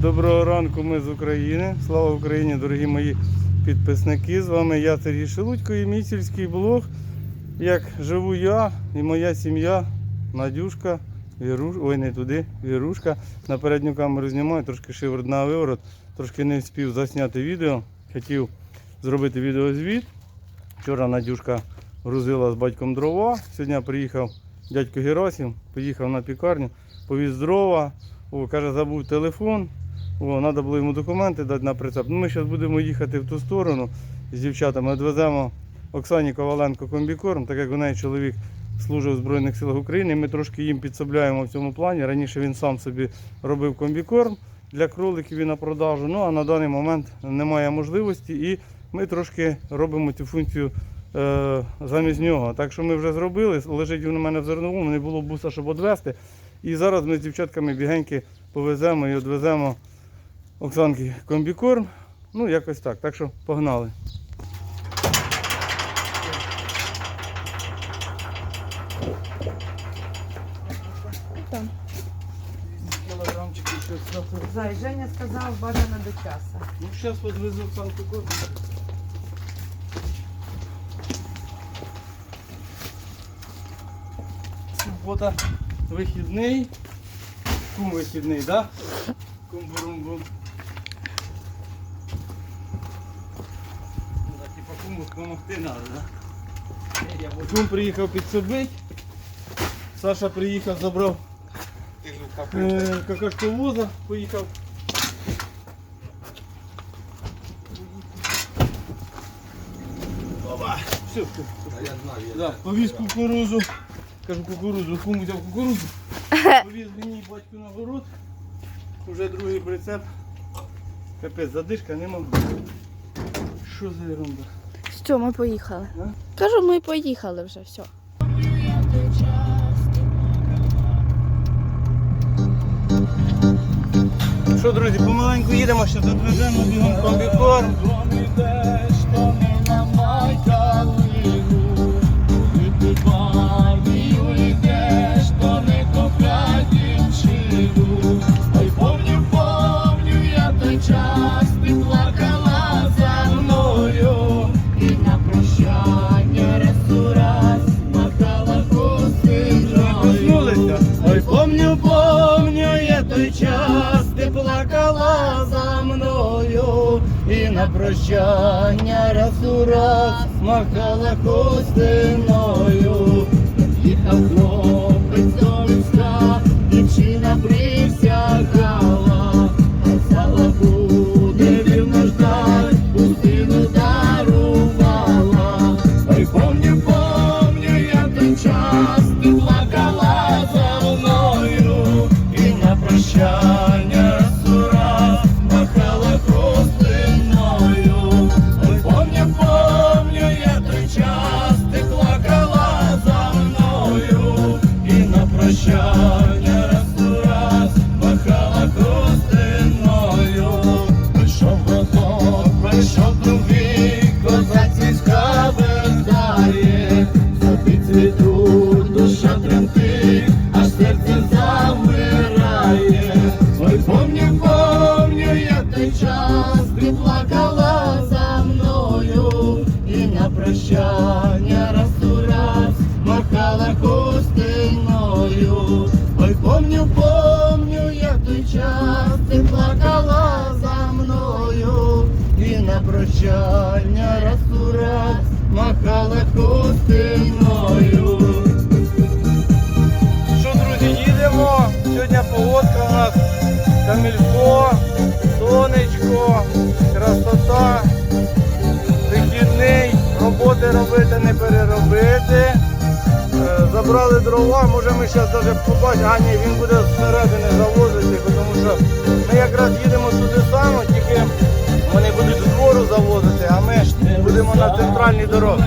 Доброго ранку, ми з України. Слава Україні, дорогі мої підписники. З вами я Сергій Шелудько і мій сільський блог. Як живу я і моя сім'я, Надюшка, Віруш... ой, не туди, Вірушка. На передню камеру знімаю, трошки шиворот на виворот, трошки не встиг засняти відео. Хотів зробити відеозвіт. Вчора Надюшка грузила з батьком дрова. Сьогодні приїхав дядько Герасим, поїхав на пікарню, повіз дрова. О, каже, забув телефон. О, треба було йому документи дати на прицеп. Ну, ми зараз будемо їхати в ту сторону з дівчатами. Відвеземо Оксані Коваленко комбікорм, так як у неї чоловік служив у Збройних силах України. Ми трошки їм підсобляємо в цьому плані. Раніше він сам собі робив комбікорм для кроликів і на продажу. Ну а на даний момент немає можливості і ми трошки робимо цю функцію е, замість нього. Так що ми вже зробили, лежить він у мене в зерновому, не було буса, щоб відвезти. І зараз ми з дівчатками бігеньки повеземо і відвеземо Оксанки комбікорм. Ну, якось так. Так що погнали. Там. Кілограмчики щось Зай, Женя сказав, бажано до часу. Ну, зараз відвезу Оксанку корм. Субота вихідний. Кум вихідний, так? Да? Кум-бурум-бум. Ну, так, Допомогти треба, так? Да? Кум приїхав підсобити. Саша приїхав, забрав е, какашковоза, поїхав Опа! Все, все. Я знаю, я Да, повіз кукурузу. Кажу кукурузу, кум взяв кукурузу. Повіз мені батьку на город. Уже другий прицеп. Капець, задишка нема. Що за ерунда? Що, ми поїхали? А? Кажу, ми поїхали вже, все. Що, друзі, помаленьку їдемо, що тут веземо бігом комбікорм. Прощання раз у раз махала хустиною. Їхав хлопець ти плакала за мною, і на прощання раз у раз махала хустиною. Ой, помню, помню, я той час, ти плакала за мною, і на прощання раз у раз махала хустиною. Що, друзі, їдемо. Сьогодні погодка у нас камільфо, сонечко, красота, вихідний, роботи робити, не переробити. Е, Забрали дрова, може ми зараз навіть побачимо, а ні, він буде зсередини завозити, тому що ми якраз їдемо сюди саме, тільки вони будуть з двору завозити, а ми ж будемо на центральній дорозі.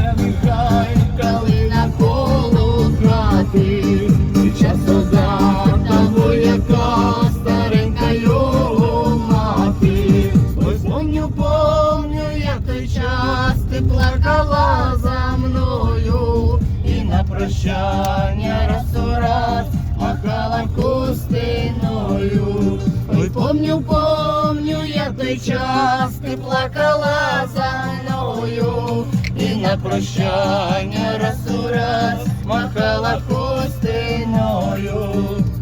Той час ти плакала за мною, і на прощання раз у раз махала хустиною.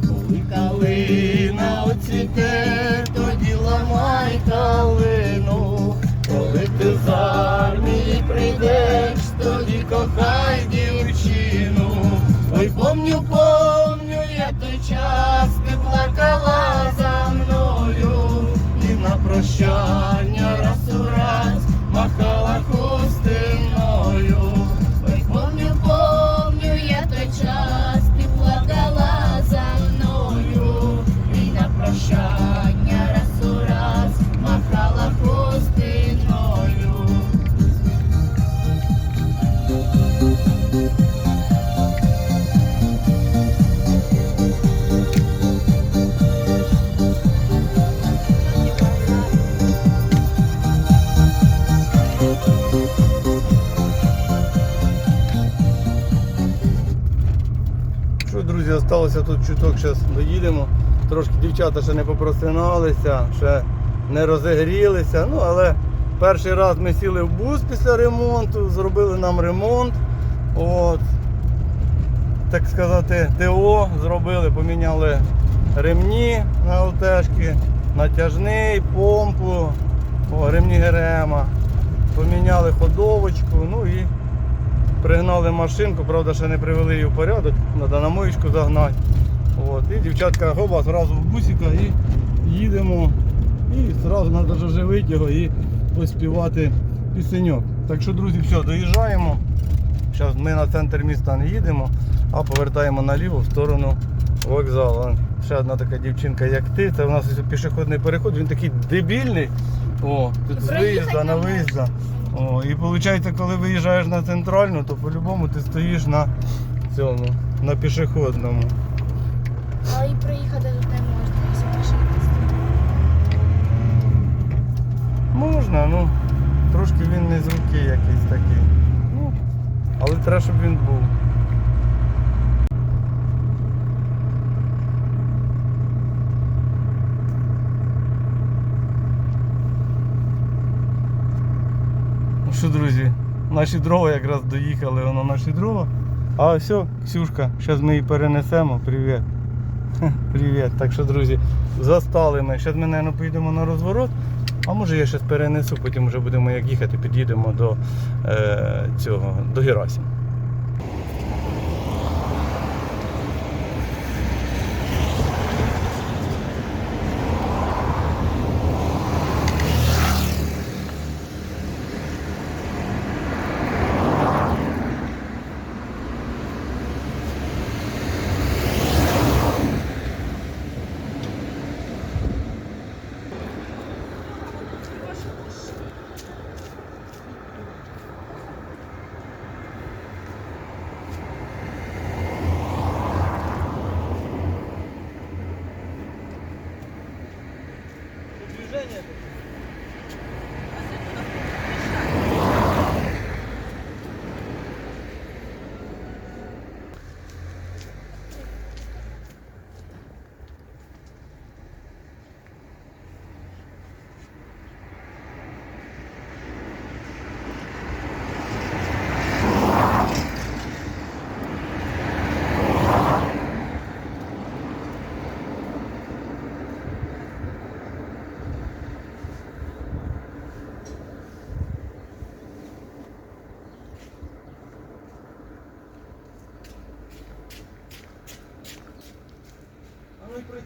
Коли калина оцвіте, тоді ламай калину. Коли ти з армії прийдеш, тоді кохай дівчину. Ой, помню, помню, я той час ти плакала за і чуток, зараз доїдемо. Трошки дівчата ще не попросиналися, ще не розігрілися. Ну, але перший раз ми сіли в бус після ремонту, зробили нам ремонт. От. Так сказати, ТО зробили, поміняли ремні на ЛТшки, натяжний, помпу, о, ремні ГРМа, поміняли ходовочку, ну і Пригнали машинку, правда, ще не привели її в порядок, треба на моєчку загнати. От. І дівчатка гоба зразу в бусика і їдемо. І одразу треба ж оживити його і поспівати пісеньок. Так що, друзі, все, доїжджаємо. Зараз ми на центр міста не їдемо, а повертаємо наліво в сторону вокзалу. Ще одна така дівчинка, як ти. Це у нас ось пішохідний переход, він такий дебільний. О, тут з виїзда на виїзда. О, і виходить, коли виїжджаєш на центральну, то по-любому ти стоїш на цьому, на пішохідному. А і приїхати тут не можна, якщо машина. Можна, ну трошки він не з якийсь такий. Ну, але треба, щоб він був. Ну що, друзі, наші дрова якраз доїхали, воно наші дрова. А все, Ксюшка, зараз ми її перенесемо. Привіт. Привіт. Так що, друзі, застали ми. Зараз ми, мабуть, поїдемо на розворот. А може я щось перенесу, потім вже будемо як їхати, під'їдемо до е, цього, до Герасі.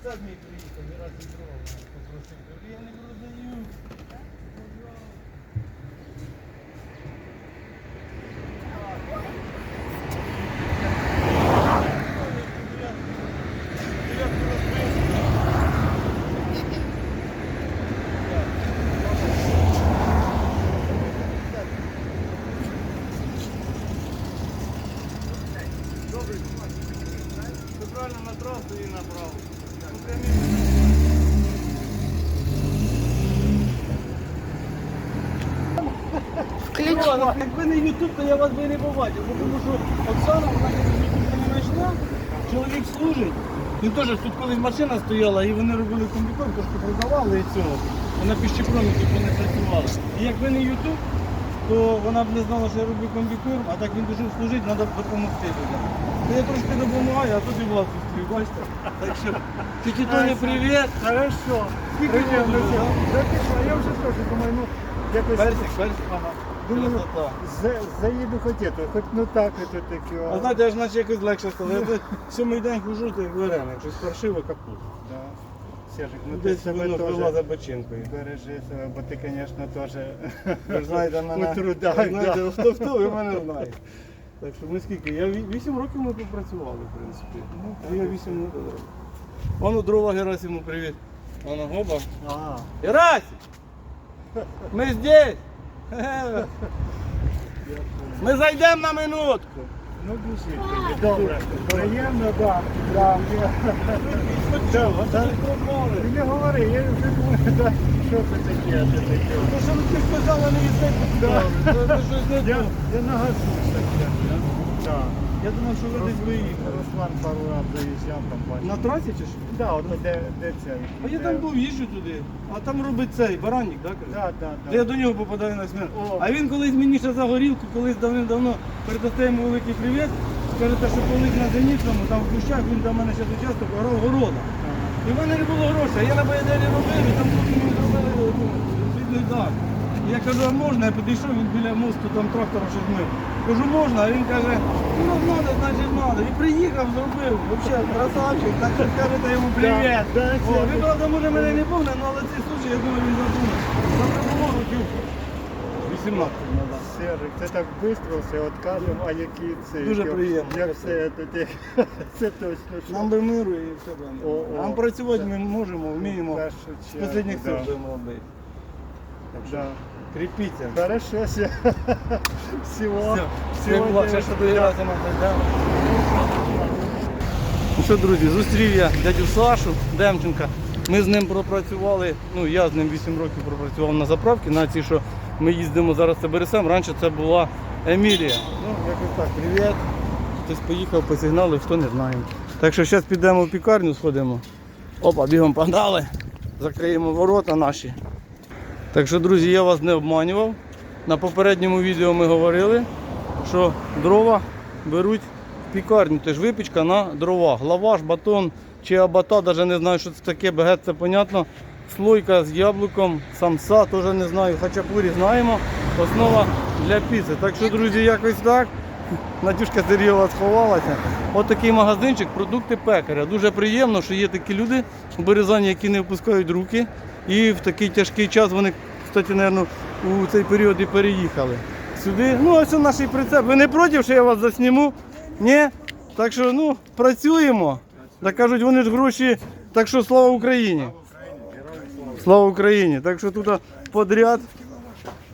Прицеп мій приїхав, Герасі дрова попросив. Я не продаю. Добре, ти правильно на трасу і направо. Ну, прямі. Івана, якби не Ютуб, то я вас би не побачив, бо тому що Оксана, вона Ютуб не знайшла, чоловік служить, Він теж тут колись машина стояла, і вони робили комбікорм, трошки продавали і цього. Вона піщепромі тут вони працювали. І якби не Ютуб, то вона б не знала, що я роблю комбікорм, а так він пішов служити, треба допомогти людям. То я трошки допомагаю, а тут і вас зустрів, бачите? Так що, тільки Тоні, привіт. Хорошо. Скільки? Да що, я вже теж думаю, ну, якось... Персик, персик. Ага. Думаю, Красота. за- заїду хоч это, хоч ну так это таке. А знаєте, аж наче якось легше стало. Я тут сьомий день хожу, то як вареник, щось паршиво капут. Да. Сержик, ну ти Десь себе воно теж за бочинкою. бережи себе, бо ти, звісно, теж Ви ж знаєте мене. у трудах. ви знаєте, да. хто хто, ви мене знаєте. Так що ми скільки? Я ві- вісім років ми попрацювали, в принципі. Ну, я вісім років. Воно дрова Герасиму, привіт. Воно гоба. А, Герасим! Ми здесь! Ми зайдемо на минутку. ну біжи тоді, добре. Приємно, так. Да. Да, да. Ти не говори, я вже думаю, що це таке. Ну що ви ти сказала, не це Я, то. Я. Думав, що ви десь виїхали. Руслан пару раз заїжджав там бачив. На трасі чи що? Да, от де, де цей. А я там був, їжджу туди. А там робить цей баранник, так? Да, да, Де я до нього попадаю на смерть. О. А він колись мені ще за горілку, колись давним-давно передасте йому великий привіт. Скажете, що колись на Зеніцькому, там в Кущах, він до мене ще участок орав города. І в мене не було грошей, а я на баяделі робив, і там потім мені зробили ну, бідний дах. Я кажу, а можна? Я підійшов, він біля мосту там трактора щось мив. Кажу, можна, а він каже, ну треба, значить треба. І приїхав, зробив. Взагалі, красавчик, так що скажете йому привіт. О, він, правда, може мене не повне, але цей случай, я думаю, він задумав. Завтра було років 18 назад. Сержик, це так швидко все, от кажемо, а які це. Дуже як- приємно. Як все це, це точно. що Нам би миру і все О, буде. о. Нам працювати ми можемо, вміємо. в першу З чергу, останніх да. сил будемо робити. Так що Да. Кріпіться. Хорошо, все. Всього. Все, всього всього ще що до Герасима зайдемо. Ну що, друзі, зустрів я дядю Сашу Демченка. Ми з ним пропрацювали, ну я з ним 8 років пропрацював на заправці, на цій, що ми їздимо зараз це бересем. Раніше це була Емілія. Ну, якось так, привіт. Хтось поїхав, посигналив, хто не знає. Так що зараз підемо в пікарню, сходимо. Опа, бігом погнали. Закриємо ворота наші. Так що, друзі, я вас не обманював. На попередньому відео ми говорили, що дрова беруть в пікарню. Теж випічка на дровах. Лаваш, батон чи абата, навіть не знаю, що це таке, багет це понятно. Слойка з яблуком, самса, теж не знаю, хачапурі знаємо. Основа для піци. Так що, друзі, якось так. Надюшка Сергієва сховалася. От такий магазинчик, продукти пекаря. Дуже приємно, що є такі люди у Березані, які не впускають руки. І в такий тяжкий час вони, кстати, мабуть, у цей період і переїхали сюди. Ну, ось наш прицеп. Ви не проти, що я вас засніму? Ні? Так що, ну, працюємо. Так кажуть, вони ж гроші. Так що слава Україні! Слава Україні! Так що тут подряд.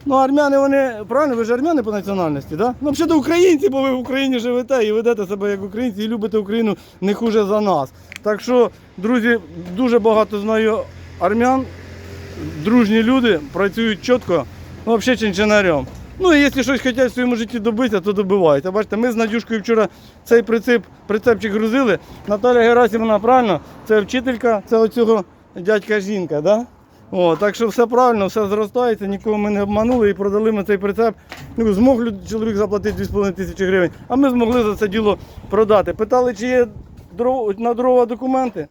Ну, армяни вони, правильно, ви ж армяни по національності, да? Ну, взагалі українці, бо ви в Україні живете і ведете себе як українці і любите Україну не хуже за нас. Так що, друзі, дуже багато знаю армян, дружні люди, працюють чітко, ну, взагалі чинчинарем. Ну і якщо щось хочуть в своєму житті добитися, то добивають. А бачите, ми з Надюшкою вчора цей прицеп, прицепчик грузили. Наталя Герасимовна, правильно, це вчителька, це оцього дядька жінка, да? О, так що все правильно, все зростається, нікого ми не обманули і продали ми цей прицеп. Ну, змог чоловік заплатити 2,5 тисячі гривень, а ми змогли за це діло продати. Питали, чи є на дрова документи.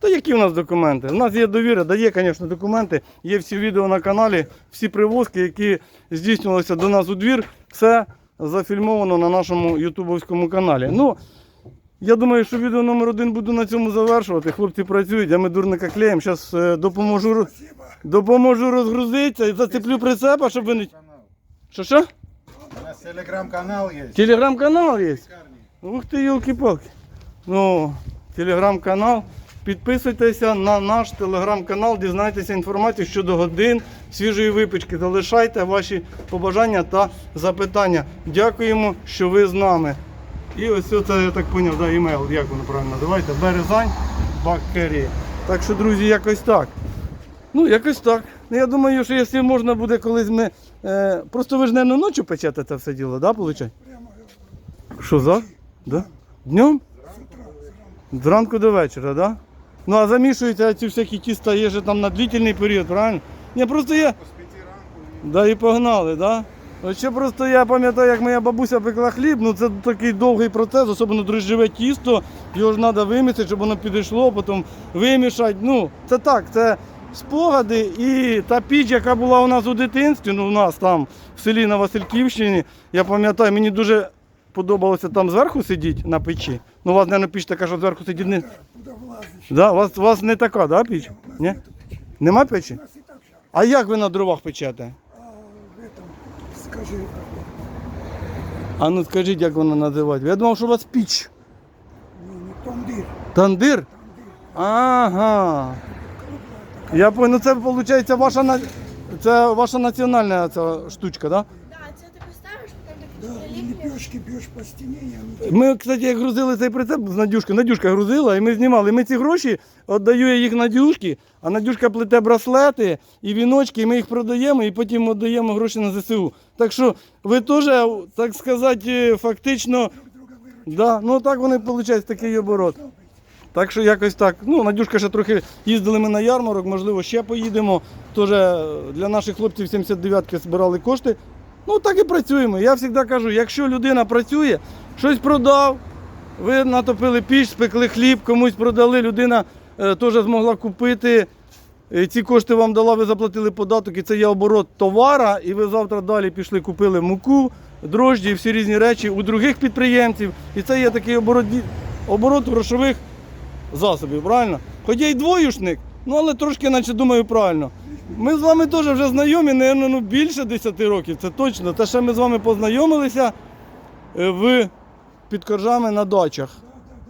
Та які у нас документи? У нас є довіра, дає, звісно, документи. Є всі відео на каналі, всі привозки, які здійснювалися до нас у двір. Все зафільмовано на нашому ютубовському каналі. Ну, я думаю, що відео номер один буду на цьому завершувати. Хлопці працюють, а ми дурника клеїмо. Зараз допоможу, допоможу розгрузитися і зацеплю прицепа, щоб ви не. Що що? У нас телеграм-канал є. Телеграм-канал є. Ух ти, йолки-палки. Ну, телеграм-канал. Підписуйтеся на наш телеграм-канал, дізнайтеся інформацію щодо годин свіжої випічки. Залишайте ваші побажання та запитання. Дякуємо, що ви з нами. І ось це, я так зрозумів, да, імейл, як воно правильно називається? Березань Баккері. Так що, друзі, якось так. Ну, якось так. Ну, я думаю, що якщо можна буде колись ми. Е, просто ви ж не ночі печете це все діло, да, виходить? Що за? Да? Днем? Зранку до вечора, так? Да? Ну а замішуються ці всякі тіста є же там на длительний період, правильно? Ні, просто я. Да, і погнали, да? От ще просто я пам'ятаю, як моя бабуся пекла хліб, ну це такий довгий процес, особливо дрожжеве тісто, його ж треба вимісити, щоб воно підійшло, потім вимішати. Ну, це так, це спогади і та піч, яка була у нас у дитинстві, ну у нас там в селі на Васильківщині, я пам'ятаю, мені дуже подобалося там зверху сидіти на печі. Ну, у вас, мабуть, піч така, що зверху сидіти не. Да, у, вас, у вас не така, да, піч? Ні? Нема печі? А як ви на дровах печете? Скажи, А ну скажіть, як вона називається? Я думав, що у вас піч. не тандир. Тандир? Ага. Я понял, ну це виходить ваша на- це ваша національна ця штучка, так? Да, це ти поставиш, потім Да, так и лепешки бьешь по и Да? Ми, кстати, як грузили цей прицеп з Надюшкою, Надюшка грузила, і ми знімали. Ми ці гроші віддаю я їх Надюшки, а Надюшка плете браслети і віночки, і ми їх продаємо, і потім віддаємо гроші на ЗСУ. Так що ви теж, так сказати, фактично. Да, ну так вони виходить такий оборот. Так що якось так. Ну, Надюшка ще трохи їздили ми на ярмарок, можливо, ще поїдемо. Теж для наших хлопців 79-ки збирали кошти. Ну так і працюємо. Я завжди кажу, якщо людина працює, щось продав, ви натопили піч, спекли хліб, комусь продали, людина е, теж змогла купити. Ці кошти вам дала, ви заплатили податок, і це є оборот товара, і ви завтра далі пішли, купили муку, дрожджі, всі різні речі у других підприємців. І це є такий оборот, оборот грошових засобів, правильно? Хоч я й двоюшник, ну але трошки, наче думаю, правильно. Ми з вами теж вже знайомі, напевно, ну, більше 10 років, це точно. Те, що ми з вами познайомилися е, в під коржами на дачах.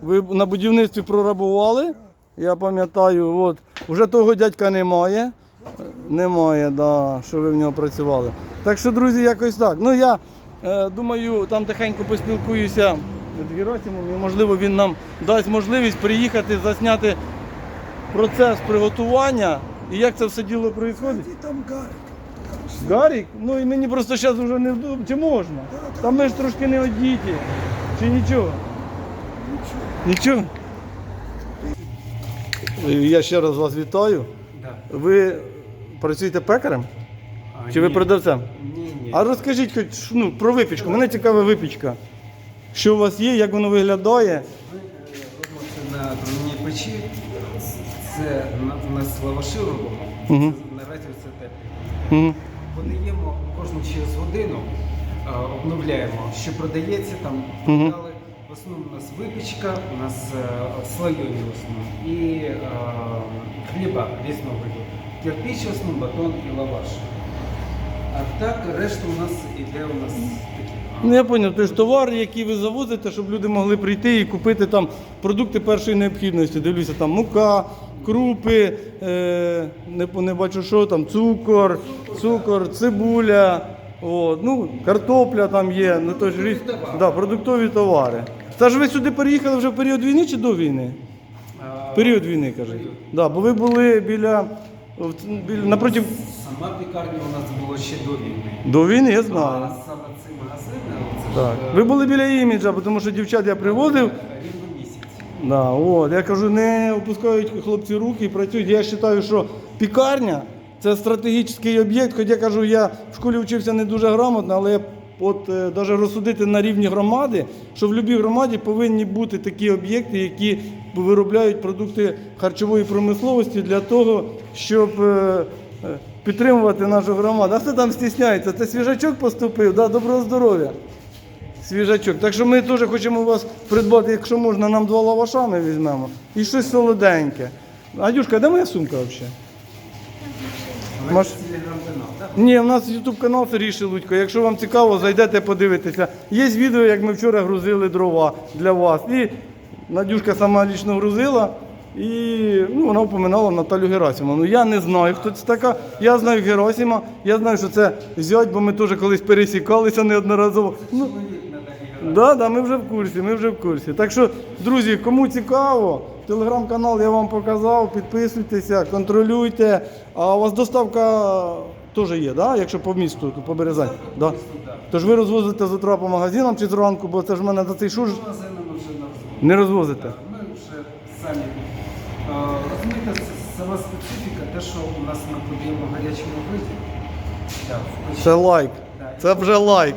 Ви на будівництві прорабували, я пам'ятаю, от. Вже того дядька немає. Немає, да, що ви в нього працювали. Так що, друзі, якось так. Ну я е, думаю, там тихенько поспілкуюся з Герасимом, і можливо він нам дасть можливість приїхати, засняти процес приготування і як це все діло відбувається. там гарик. Гарік, ну і мені просто зараз вже не вдобно. Чи можна? Там ми ж трошки не одіті. Чи нічого? Нічого. Е, Я ще раз вас вітаю. Ви працюєте пекарем? Чи ви продавцем? Ні, ні. А розкажіть хоч ну, про випічку. Мене цікава випічка. Що у вас є, як воно виглядає? Це на печі. Це на- у нас лаваши робимо. Це Наразі це теплі. Мгм. Подаємо кожну через годину, обновляємо, що продається там. В основному у нас випічка, у нас е, слойові в основному і хліба різного виду. Кирпіч в основному, батон і лаваш. А так решта у нас іде у нас такі. Ну я зрозумів, тобто товари, які ви завозите, щоб люди могли прийти і купити там продукти першої необхідності. Дивлюся, там мука, крупи, е, не, не бачу що там, цукор, цукор, цибуля, от, ну, картопля там є, ну то ж різ... да, продуктові товари. Це ж ви сюди переїхали вже в період війни чи до війни? Період війни, кажуть. Да, бо ви були біля, біля напротив Сама пікарня у нас була ще до війни. до війни, я А знаю. саме ці магазини, Так. е, Ви були біля іміджа, тому що дівчат я приводив. Да, от. Я кажу, не опускають хлопці руки і працюють. Я вважаю, що пікарня це стратегічний об'єкт. Хоч я кажу, я в школі вчився не дуже грамотно, але от е, навіть розсудити на рівні громади, що в будь-якій громаді повинні бути такі об'єкти, які виробляють продукти харчової промисловості для того, щоб е, е, підтримувати нашу громаду. А хто там стісняється? Це свіжачок поступив, да? доброго здоров'я. Свіжачок. Так що ми теж хочемо вас придбати, якщо можна, нам два лаваша ми візьмемо. І щось солоденьке. Адюшка, де моя сумка взагалі? Маш-? Ні, у нас YouTube канал Сергій Шелудько. Якщо вам цікаво, зайдете, подивитеся. Є відео, як ми вчора грузили дрова для вас. І Надюшка сама лічно грузила. І ну, вона упоминала Наталю Герасимовну. Ну я не знаю, хто це така. Я знаю Герасима, я знаю, що це зять, бо ми теж колись пересікалися неодноразово. Ну, Да, да, ми вже в курсі, ми вже в курсі. Так що, друзі, кому цікаво, телеграм-канал я вам показав, підписуйтеся, контролюйте. А у вас доставка теж є, да? якщо по місту, по Березань. Да. Тож ви розвозите з утра по магазинам чи зранку, бо це ж в мене за цей вже не розвозите. Ми вже самі. Розумієте, сама специфіка, те, що у нас ми подаємо гарячому виді. Це лайк. Це вже лайк.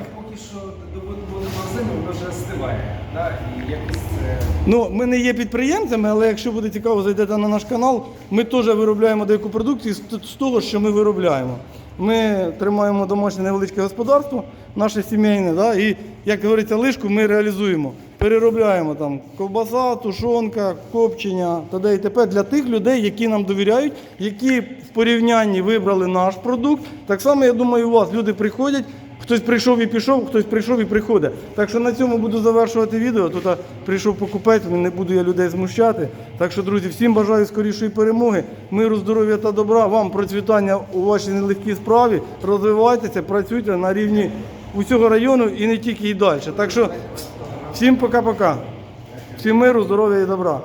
Це Ну, ми не є підприємцями, але якщо буде цікаво, зайдете на наш канал. Ми теж виробляємо деяку продукцію з того, що ми виробляємо. Ми тримаємо домашнє невеличке господарство, наше сімейне, да, і, як говориться, лишку ми реалізуємо. Переробляємо там ковбаса, тушонка, копчення т.д. і т.п. для тих людей, які нам довіряють, які в порівнянні вибрали наш продукт. Так само, я думаю, у вас люди приходять, Хтось прийшов і пішов, хтось прийшов і приходить. Так що на цьому буду завершувати відео. Тут прийшов покупець, не буду я людей змущати. Так що, друзі, всім бажаю скорішої перемоги, миру, здоров'я та добра, вам процвітання у вашій нелегкій справі. Розвивайтеся, працюйте на рівні усього району і не тільки і далі. Так що всім пока-пока. Всім миру, здоров'я і добра.